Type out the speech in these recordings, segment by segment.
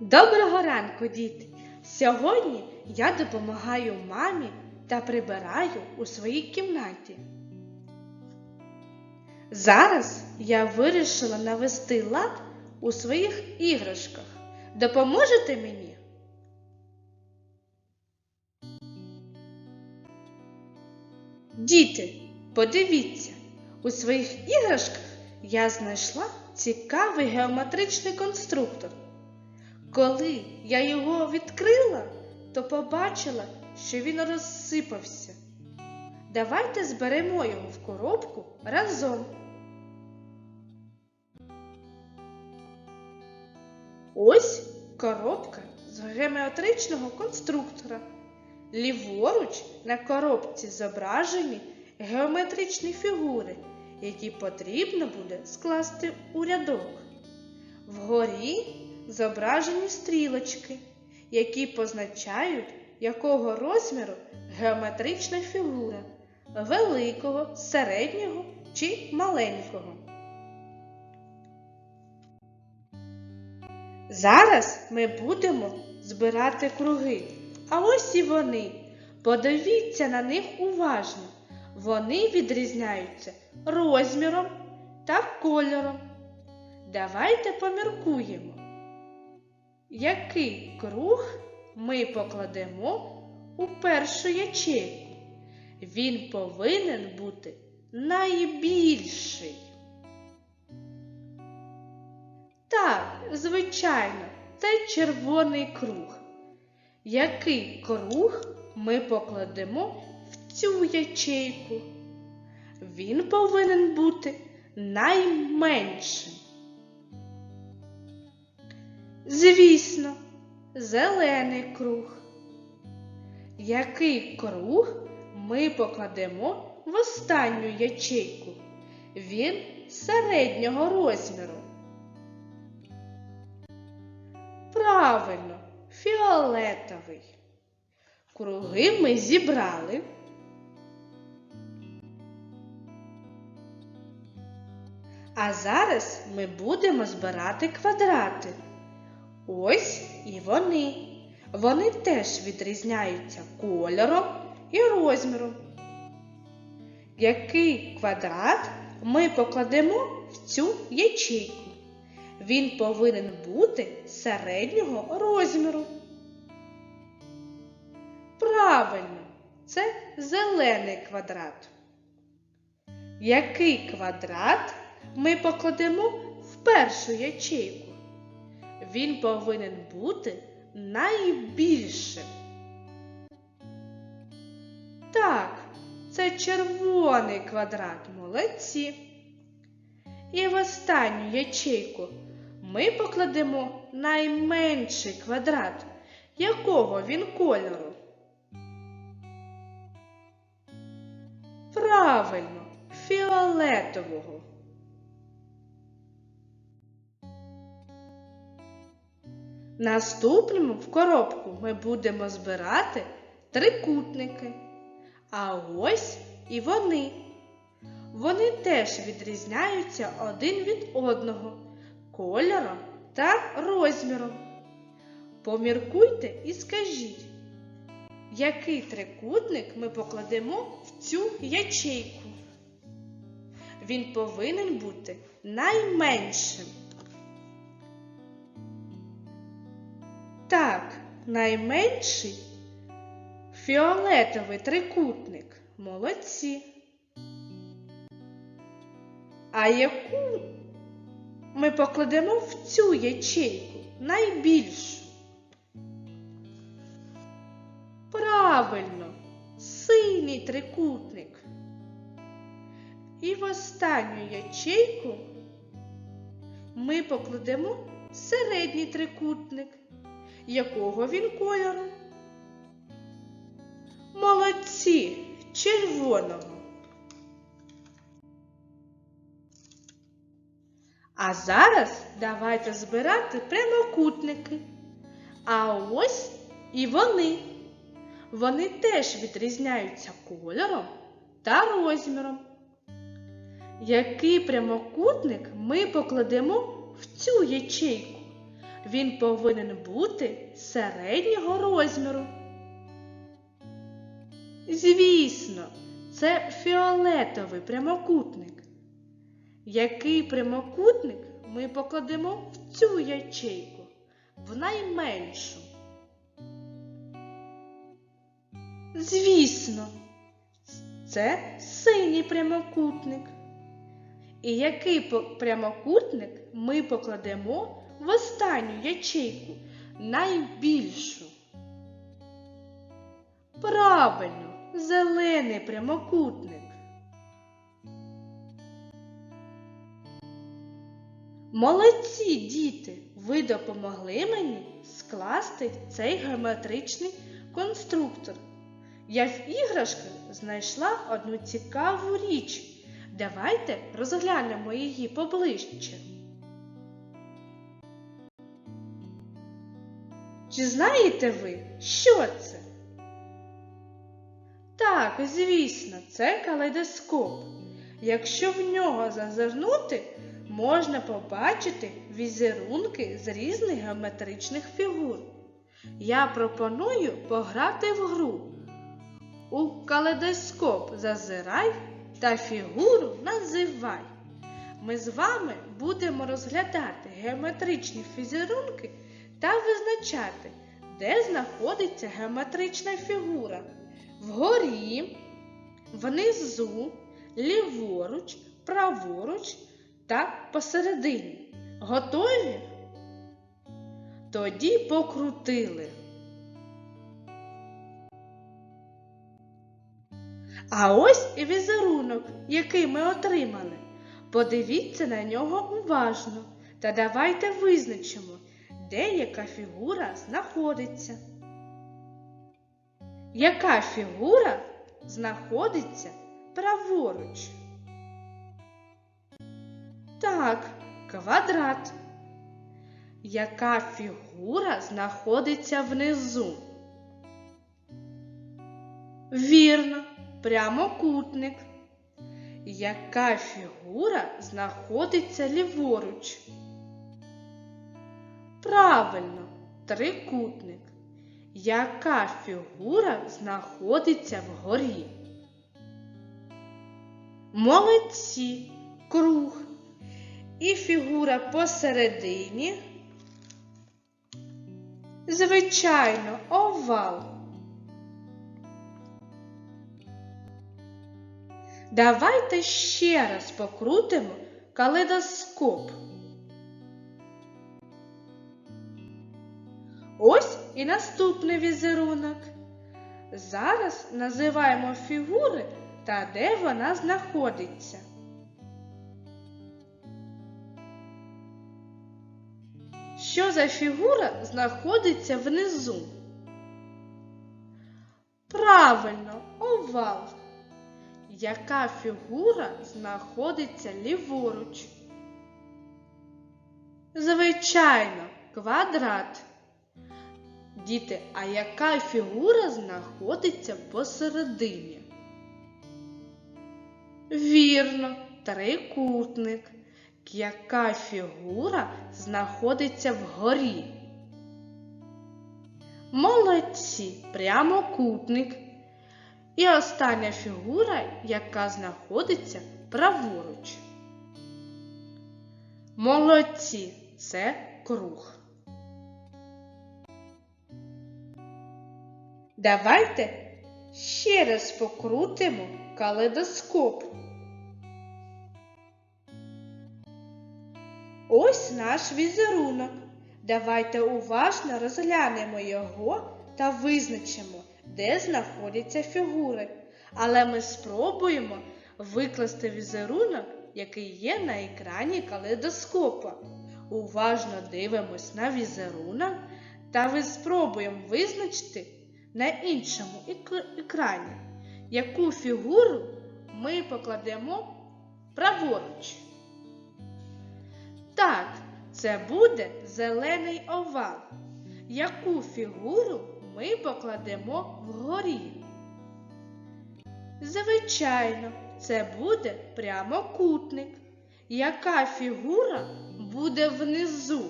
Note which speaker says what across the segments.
Speaker 1: Доброго ранку, діти! Сьогодні я допомагаю мамі та прибираю у своїй кімнаті. Зараз я вирішила навести лад у своїх іграшках. Допоможете мені? Діти, подивіться, у своїх іграшках я знайшла цікавий геометричний конструктор. Коли я його відкрила, то побачила, що він розсипався. Давайте зберемо його в коробку разом. Ось коробка з геометричного конструктора. Ліворуч на коробці зображені геометричні фігури, які потрібно буде скласти у рядок. Вгорі зображені стрілочки, які позначають, якого розміру геометрична фігура великого, середнього чи маленького. Зараз ми будемо збирати круги. А ось і вони. Подивіться на них уважно. Вони відрізняються розміром та кольором. Давайте поміркуємо, який круг ми покладемо у першу ячейку. Він повинен бути найбільший. Так, звичайно, це червоний круг. Який круг ми покладемо цю ячейку? Він повинен бути найменшим. Звісно, зелений круг. Який круг ми покладемо в останню ячейку? Він середнього розміру. Правильно, фіолетовий. Круги ми зібрали. А зараз ми будемо збирати квадрати. Ось і вони. Вони теж відрізняються кольором і розміром. Який квадрат ми покладемо в цю ячейку? Він повинен бути середнього розміру. Правильно, це зелений квадрат. Який квадрат ми покладемо в першу ячейку? Він повинен бути найбільшим. Так, це червоний квадрат, молодці. І в останню ячейку ми покладемо найменший квадрат. Якого він кольору? Правильно, фіолетового. Наступному в коробку ми будемо збирати трикутники. А ось і вони. Вони теж відрізняються один від одного кольором та розміром. Поміркуйте і скажіть, який трикутник ми покладемо в цю ячейку? Він повинен бути найменшим. Так, найменший фіолетовий трикутник. Молодці. А яку ми покладемо в цю ячейку найбільшу? Правильно, синій трикутник. І в останню ячейку ми покладемо середній трикутник. Якого він кольору? Молодці червоного. А зараз давайте збирати прямокутники. А ось і вони. Вони теж відрізняються кольором та розміром. який прямокутник ми покладемо в цю ячейку? Він повинен бути середнього розміру. Звісно, це фіолетовий прямокутник. Який прямокутник ми покладемо в цю ячейку, в найменшу? Звісно, це синій прямокутник. І який прямокутник ми покладемо в останню ячейку, найбільшу? Правильно, зелений прямокутник. Молодці, діти! Ви допомогли мені скласти цей геометричний конструктор. Я в іграшках знайшла одну цікаву річ. Давайте розглянемо її поближче. Чи знаєте ви, що це? Так, звісно, це калейдоскоп. Якщо в нього зазирнути, можна побачити візерунки з різних геометричних фігур. Я пропоную пограти в гру. У калейдоскоп зазирай та фігуру називай. Ми з вами будемо розглядати геометричні фізерунки та визначати, де знаходиться геометрична фігура. Вгорі, внизу, ліворуч, праворуч та посередині. Готові? Тоді покрутили. А ось і візерунок, який ми отримали. Подивіться на нього уважно та давайте визначимо, де яка фігура знаходиться. Яка фігура знаходиться праворуч? Так, квадрат. Яка фігура знаходиться внизу? Вірно, прямокутник. Яка фігура знаходиться ліворуч? Правильно, трикутник. Яка фігура знаходиться вгорі? Молодці, круг. І фігура посередині. Звичайно, овал. Давайте ще раз покрутимо калейдоскоп. Ось і наступний візерунок. Зараз називаємо фігури та де вона знаходиться. Що за фігура знаходиться внизу? Правильно, овал. Яка фігура знаходиться ліворуч? Звичайно, квадрат. Діти, а яка фігура знаходиться посередині? Вірно, трикутник. Яка фігура знаходиться вгорі? Молодці, прямокутник. І остання фігура, яка знаходиться праворуч. Молодці, це круг. Давайте ще раз покрутимо калейдоскоп. Ось наш візерунок. Давайте уважно розглянемо його та визначимо, де знаходяться фігури. Але ми спробуємо викласти візерунок, який є на екрані калейдоскопа. Уважно дивимось на візерунок та ви спробуємо визначити на іншому екрані, яку фігуру ми покладемо праворуч. Так, це буде зелений овал. Яку фігуру ми покладемо вгорі? Звичайно, це буде прямокутник. Яка фігура буде внизу?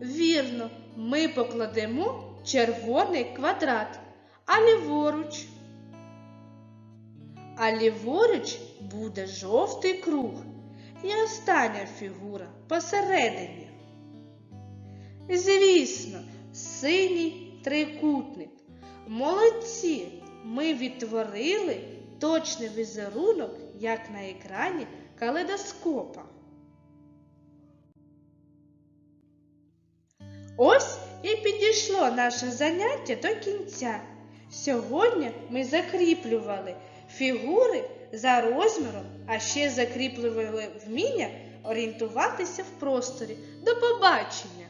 Speaker 1: Вірно, ми покладемо червоний квадрат, а ліворуч. А ліворуч буде жовтий круг і остання фігура посередині. Звісно, синій трикутник. Молодці! Ми відтворили точний візерунок, як на екрані калейдоскопа. Ось і підійшло наше заняття до кінця. Сьогодні ми закріплювали фігури за розміром, а ще закріплювали вміння орієнтуватися в просторі. До побачення!